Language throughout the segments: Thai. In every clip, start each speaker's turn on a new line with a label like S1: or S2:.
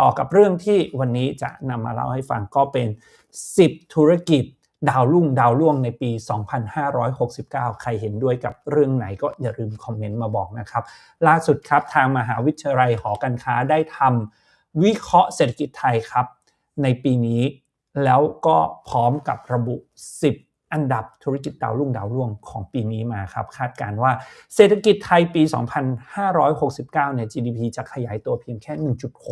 S1: ต่อกับเรื่องที่วันนี้จะนำมาเล่าให้ฟังก็เป็น 10 ธุรกิจดาวรุ่งดาวร่วงในปี 2569 ใครเห็นด้วยกับเรื่องไหนก็อย่าลืมคอมเมนต์มาบอกนะครับ ล่าสุดครับทางมหาวิทยาลัยหอการค้าได้ทำวิเคราะห์เศรษฐกิจไทยครับ ในปีนี้แล้วก็พร้อมกับระบุ 10 อันดับธุรกิจดาวรุ่งดาวร่วงของปีนี้มาครับคาดการว่าเศรษฐกิจไทยปี 2569 เนี่ย GDP จะขยายตัวเพียงแค่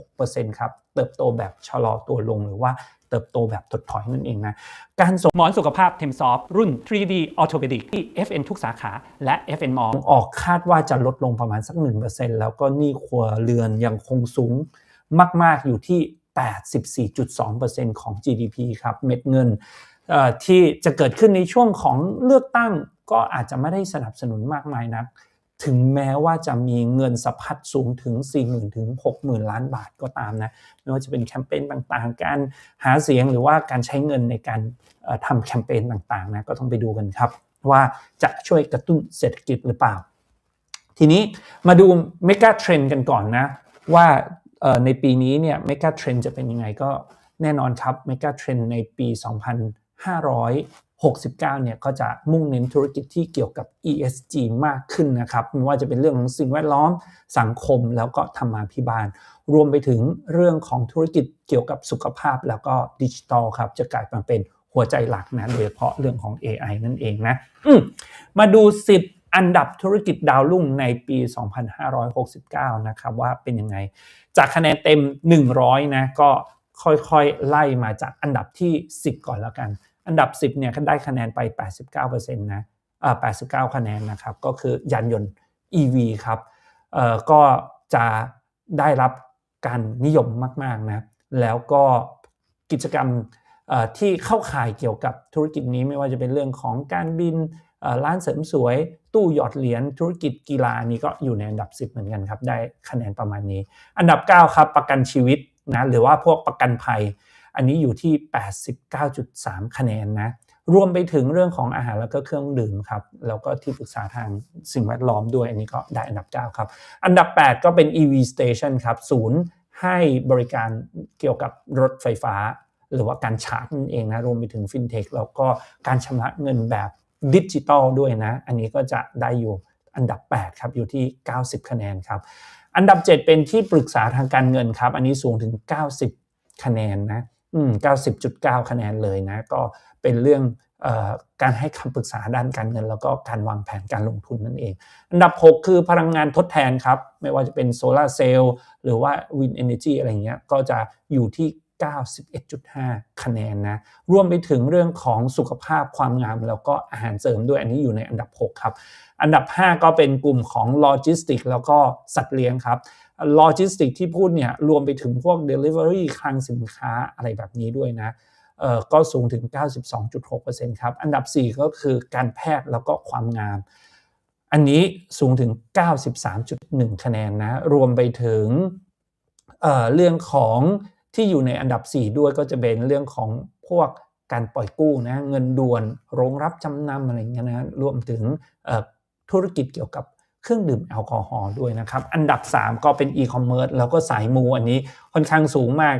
S1: 1.6%ครับ เติบโตแบบชะลอตัวลงหรือว่าเติบโตแบบถดถอยนั่นเองนะ การส่ง
S2: หมอนสุขภาพเทมซอฟรุ่น 3D Orthopedic ที่ FN ทุกสาขาและ FN Mall
S1: ออกคาดว่าจะลดลงประมาณสัก 1%แล้วก็หนี้ครัวเรือนยังคงสูงมาก ๆอยู่ที่ 84.2%ของ GDP ครับเม็ดเงิน ที่จะเกิดขึ้นในช่วงของเลือกตั้งก็อาจจะไม่ได้สนับสนุนมากมายนัก ถึงแม้ว่าจะมีเงินสะพัดสูงถึง 40,000 ถึง 60,000 ล้านบาทก็ตามนะ ไม่ว่าจะเป็นแคมเปญต่างๆ การหาเสียงหรือว่าการใช้เงินในการทำแคมเปญต่างๆนะก็ต้องไปดูกันครับ ว่าจะช่วยกระตุ้นเศรษฐกิจหรือเปล่า ทีนี้มาดูเมก a เทรนกันก่อนนะ ว่าในปีนี้เนี่ยเมก a เทรนจะเป็นยังไงก็แน่นอนครับเมก a เทรนในปี 569เนี่ยก็จะมุ่งเน้นธุรกิจที่เกี่ยวกับ ESG มากขึ้นนะครับไม่ว่าจะเป็นเรื่องของสิ่งแวดล้อมสังคมแล้วก็ธรรมาภิบาล รวมไปถึงเรื่องของธุรกิจเกี่ยวกับสุขภาพแล้วก็ดิจิทัลครับจะกลายมาเป็นหัวใจหลักนะโดยเฉพาะเรื่องของ AI นั่นเองนะมมาดู 10 อันดับธุรกิจดาวรุ่งในปี 2569 นะครับว่าเป็นยังไง จากคะแนนเต็ม 100 นะก็ค่อยๆ ไล่มาจากอันดับที่ 10 ก่อนแล้วกัน อันดับ 10เนี่ยได้คะแนนไป 89%นะอ่า89 คะแนนนะครับก็คือยานยนต์ EV ครับเอ่อก็จะได้รับการนิยมมากๆนะแล้วก็กิจกรรมที่เข้าข่ายเกี่ยวกับธุรกิจนี้ไม่ว่าจะเป็นเรื่องของการบินร้านเสริมสวย ตู้หยอดเหรียญธุรกิจกีฬานี่ก็อยู่ในอันดับ 10 เหมือนกันครับ ได้คะแนนประมาณนี้ อันดับ 9 ครับประกันชีวิตนะหรือว่าพวกประกันภัย อันนี้อยู่ที่ 89.3 คะแนนนะรวมไปถึงเรื่องของอาหารแล้วก็เครื่องดื่มครับแล้วก็ที่ปรึกษาทางสิ่งแวดล้อมด้วย อันนี้ก็ได้อันดับ 9 ครับ อันดับ 8 ก็เป็น EV Station ครับศูนย์ให้บริการเกี่ยวกับรถไฟฟ้า หรือว่าการชาร์จนั่นเองนะรวมไปถึงฟินเทคแล้วก็การชำระเงินแบบดิจิตอลด้วยนะ อันนี้ก็จะได้อยู่อันดับ 8 ครับ อยู่ที่ 90 คะแนนครับ อันดับ 7 เป็นที่ปรึกษาทางการเงินครับ อันนี้สูงถึง 90 คะแนนนะ 90.9 คะแนนเลยนะก็เป็นเรื่องออการให้คำปรึกษาด้านการเงิน แล้วก็การวางแผนการลงทุนนั่นเอง อันดับ 6 คือพลังงานทดแทนครับ ไม่ว่าจะเป็นโซลาร์เซลล์หรือว่าวินเอเนจีอะไรเงี้ยก็จะอยู่ที่ 91.5 คะแนนนะรวมไปถึงเรื่องของสุขภาพความงามแล้วก็อาหารเสริมด้วยอันนี้อยู่ในอันดับ 6 ครับ อันดับ 5 ก็เป็นกลุ่มของโลจิสติกแล้วก็สัตว์เลี้ยงครับ โลจิสติกที่พูดเนี่ยรวมไปถึงพวก Delivery คลังสินค้าอะไรแบบนี้ด้วยนะเออก็สูงถึง 92.6%ครับ อันดับ 4 ก็คือการแพทย์แล้วก็ความงาม อันนี้สูงถึง 93.1 คะแนนนะ รวมไปถึงเเรื่องของที่อยู่ในอันดับ 4 ด้วยก็จะเป็นเรื่องของพวกการปล่อยกู้นะ เงินด่วนโรงรับจำนำอะไรเงี้ยนะ รวมถึงธุรกิจเกี่ยวกับ เครื่องดื่มแอลกอฮอล์ด้วยนะครับ อันดับ 3 ก็เป็นอีคอมเมิร์ซแล้วก็สายมูอันนี้ค่อนข้างสูงมาก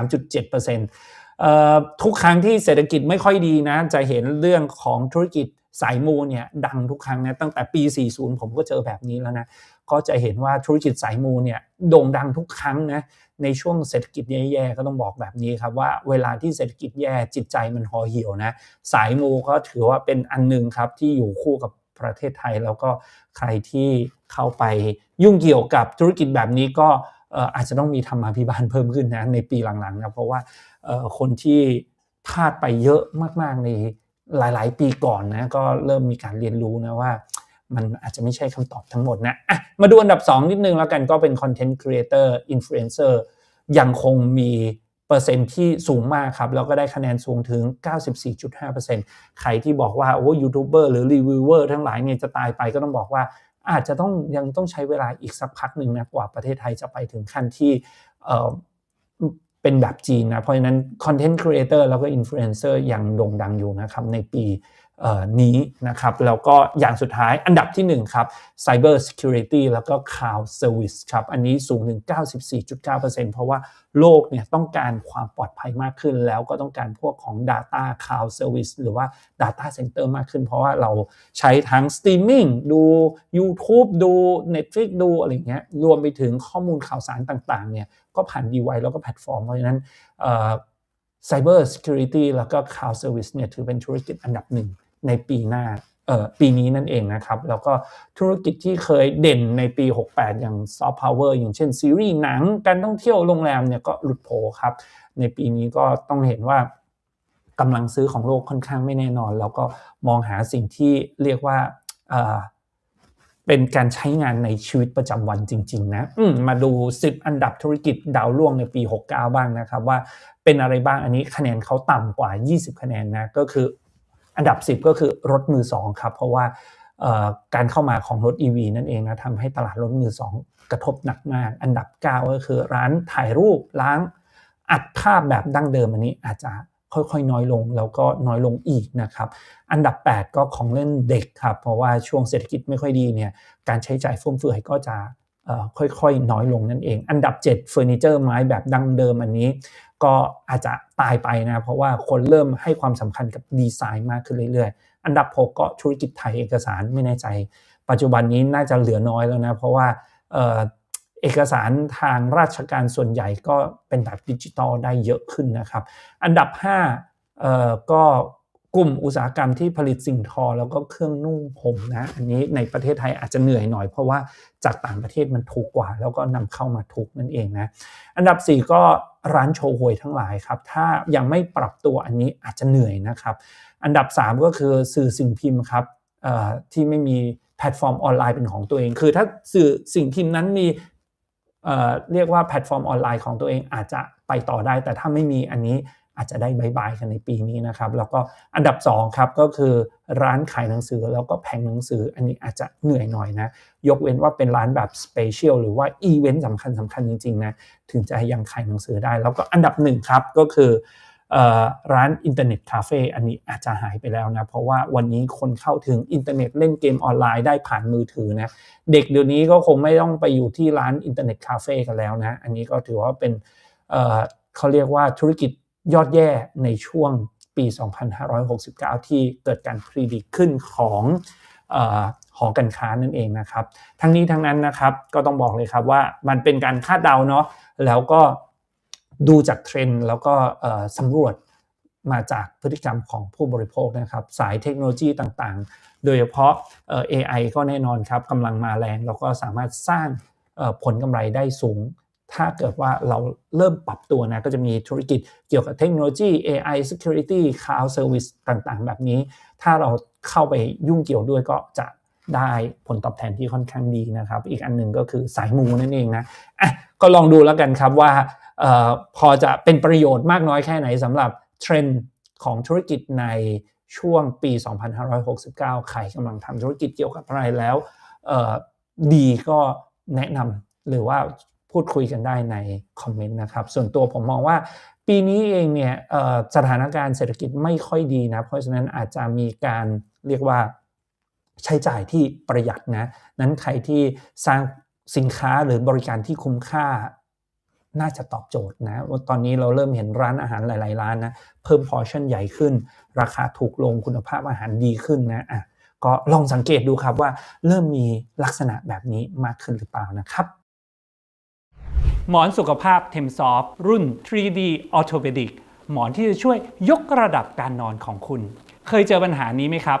S1: 93.7%เอ่อทุกครั้งที่เศรษฐกิจไม่ค่อยดีนะ จะเห็นเรื่องของธุรกิจสายมูเนี่ยดังทุกครั้งนะตั้งแต่ปี 40 ผมก็เจอแบบนี้แล้วนะ ก็จะเห็นว่าธุรกิจสายมูเนี่ยโด่งดังทุกครั้งนะในช่วงเศรษฐกิจแย่ๆก็ต้องบอกแบบนี้ครับว่าเวลาที่เศรษฐกิจแย่จิตใจมันห่อเหี่ยวนะ สายมูก็ถือว่าเป็นอันหนึงครับที่อยู่คู่กับ ประเทศไทย แล้วก็ใครที่เข้าไปยุ่งเกี่ยวกับธุรกิจแบบนี้ก็อาจจะต้องมีธรรมาภิบาลเพิ่มขึ้นนะในปีหลังๆนะเพราะว่าคนที่พลาดไปเยอะมากๆในหลาย ๆ ปีก่อนนะก็เริ่มมีการเรียนรู้นะว่า มันอาจจะไม่ใช่คำตอบทั้งหมดนะะมาดูอันดับ 2 นิดนึงแล้วกันก็เป็น Content Creator Influencer ยังคงมี เปอร์เซ็นที่สูงมากครับแล้วก็ได้คะแนนสูงถึง 94.5%ใครที่บอกว่าโอ้ยูทูบเบอร์หรือรีวิวเวอร์ทั้งหลายเนี่ยจะตายไปก็ต้องบอกว่าอาจจะต้องยังต้องใช้เวลาอีกสักพักหนึ่งนะกว่าประเทศไทยจะไปถึงขั้นที่เออเป็นแบบจีนนะ เพราะฉะนั้นคอนเทนต์ครีเอเตอร์แล้วก็อินฟลูเอนเซอร์ยังโด่งดังอยู่นะครับในปี นี้นะครับแล้วก็อย่างสุดท้ายอันดับที่ 1 ครับ Cyber Security แล้วก็ Cloud Service ครับ อันนี้สูงถึง 94.9%เพราะว่าโลกเนี่ยต้องการความปลอดภัยมากขึ้น แล้วก็ต้องการพวกของ Data Cloud Service หรือว่า Data Center มากขึ้น เพราะว่าเราใช้ทั้ง Streaming ดู YouTube ดู Netflix ดูอะไรเงี้ยรวมไปถึงข้อมูลข่าวสารต่างๆเนี่ยก็ผ่าน device แล้วก็แพลตฟอร์ม เพราะฉะนั้นเอ่อ Cyber Security แล้วก็ Cloud Service เนี่ยถือเป็นธุรกิจอันดับหนึ่ง ในปีหน้าเออปีนี้นั่นเองนะครับ แล้วก็ธุรกิจที่เคยเด่นในปี 68 อย่าง Soft Power อร์อย่างเช่นซีรีส์หนังการท่องเที่ยวโรงแรมเนี่ยก็หลุดโผครับ ในปีนี้ก็ต้องเห็นว่ากำลังซื้อของโลกค่อนข้างไม่แน่นอน แล้วก็มองหาสิ่งที่เรียกว่าเออเป็นการใช้งานในชีวิตประจำวันจริง ๆ นะมมาดู 10 อันดับธุรกิจดาวร่วงในปี 69 บ้างนะครับ ว่าเป็นอะไรบ้างอันนี้คะแนนเขาต่ำกว่า 20 คะแนนนะก็คือ อันดับ 10 ก็คือรถมือ2ครับเพราะว่าการเข้ามาของรถ EV นั่นเองนะทำให้ตลาดรถมือ2กระทบหนักมาก อันดับ 9 ก็คือร้านถ่ายรูปร้านอัดภาพแบบดั้งเดิมอันนี้อาจจะค่อยๆ น้อยลงแล้วก็น้อยลงอีกนะครับ อันดับ 8 ก็ของเล่นเด็กครับ เพราะว่าช่วงเศรษฐกิจไม่ค่อยดีเนี่ยการใช้จ่ายฟุ่มเฟือยก็จะค่อยๆ น้อยลงนั่นเอง อันดับ 7เฟอร์นิเจอร์ไม้แบบดั้งเดิมอันนี้ ก็อาจจะตายไปนะเพราะว่าคนเริ่มให้ความสำคัญกับดีไซน์มากขึ้นเรื่อยๆ อันดับ 6 ก็ธุรกิจไทยเอกสารไม่แน่ใจ ปัจจุบันนี้น่าจะเหลือน้อยแล้วนะ เพราะว่าเออเอกสารทางราชการส่วนใหญ่ก็เป็นแบบดิจิตอลได้เยอะขึ้นนะครับ อันดับ5เอ่อก็ กลุ่มอุตสาหกรรมที่ผลิตสิ่งทอแล้วก็เครื่องนุ่งห่มนะอันนี้ในประเทศไทยอาจจะเหนื่อยหน่อยเพราะว่าจากต่างประเทศมันถูกกว่า แล้วก็นำเข้ามาถูกนั่นเองนะอันดับ 4 ก็ร้านโชว์หวยทั้งหลายครับ ถ้ายังไม่ปรับตัวอันนี้อาจจะเหนื่อยนะครับ อันดับ 3 ก็คือสื่อสิ่งพิมพ์ครับที่ไม่มีแพลตฟอร์มออนไลน์เป็นของตัวเอง คือถ้าสื่อสิ่งพิมพ์นั้นมีเเรียกว่าแพลตฟอร์มออนไลน์ของตัวเองอาจจะไปต่อได้ แต่ถ้าไม่มีอันนี้ อาจจะได้บายบายกันในปีนี้นะครับ แล้วก็อันดับ2ครับก็คือร้านขายหนังสือแล้วก็แผงหนังสืออันนี้อาจจะเหนื่อยหน่อยนะ ยกเว้นว่าเป็นร้านแบบสเปเชียลหรือว่าอีเวนต์สำคัญสำคัญจริงๆนะถึงจะยังขายหนังสือได้ แล้วก็อันดับหนึ่งครับก็คือร้านอินเทอร์เน็ตคาเฟ่อันนี้อาจจะหายไปแล้วนะ เพราะว่าวันนี้คนเข้าถึงอินเทอร์เน็ตเล่นเกมออนไลน์ได้ผ่านมือถือนะ เด็กเดี๋ยวนี้ก็คงไม่ต้องไปอยู่ที่ร้านอินเทอร์เน็ตคาเฟ่กันแล้วนะ อันนี้ก็ถือว่าเป็นเขาเรียกว่าธุรกิจ ยอดแย่ในช่วงปี 2569 ที่เกิดการพรีดิกขึ้นของอหอการค้านั่นเองนะครับ ทั้งนี้ทั้งนั้นนะครับก็ต้องบอกเลยครับว่ามันเป็นการคาดเดาเนาะแล้วก็ดูจากเทรนด์แล้วก็สำรวจมาจากพฤติกรรมของผู้บริโภคนะครับ สายเทคโนโลยีต่างๆ โดยเฉพาะเอ่อ AI ก็แน่นอนครับกำลังมาแรง แล้วก็สามารถสร้างผลกำไรได้สูง ถ้าเกิดว่าเราเริ่มปรับตัวนะก็จะมีธุรกิจเกี่ยวกับเทคโนโลยี AI security cloud service ต่างๆ แบบนี้ ถ้าเราเข้าไปยุ่งเกี่ยวด้วยก็จะได้ผลตอบแทนที่ค่อนข้างดีนะครับ อีกอันหนึ่งก็คือสายมูนั่นเองนะอะก็ลองดูแล้วกันครับว่าออพอจะเป็นประโยชน์มากน้อยแค่ไหนสำหรับเทรนด์ของธุรกิจในช่วงปี 2569 ใครกำลังทำธุรกิจเกี่ยวกับอะไรแล้วดีก็แนะนำหรือว่า พูดคุยกันได้ในคอมเมนต์นะครับ ส่วนตัวผมมองว่าปีนี้เองเนี่ยสถานการณ์เศรษฐกิจไม่ค่อยดีนะ เพราะฉะนั้นอาจจะมีการเรียกว่าใช้จ่ายที่ประหยัดนะ นั้นใครที่สร้างสินค้าหรือบริการที่คุ้มค่าน่าจะตอบโจทย์นะว่าตอนนี้เราเริ่มเห็นร้านอาหารหลาย ๆ ร้านนะเพิ่มพอชั่นใหญ่ขึ้น ราคาถูกลงคุณภาพอาหารดีขึ้นนะอะก็ลองสังเกตดูครับว่าเริ่มมีลักษณะแบบนี้มากขึ้นหรือเปล่านะครับ
S2: หมอนสุขภาพเทมซอฟรุ่น 3D Orthopedic หมอนที่จะช่วยยกระดับการนอนของคุณ เคยเจอปัญหานี้ไหมครับ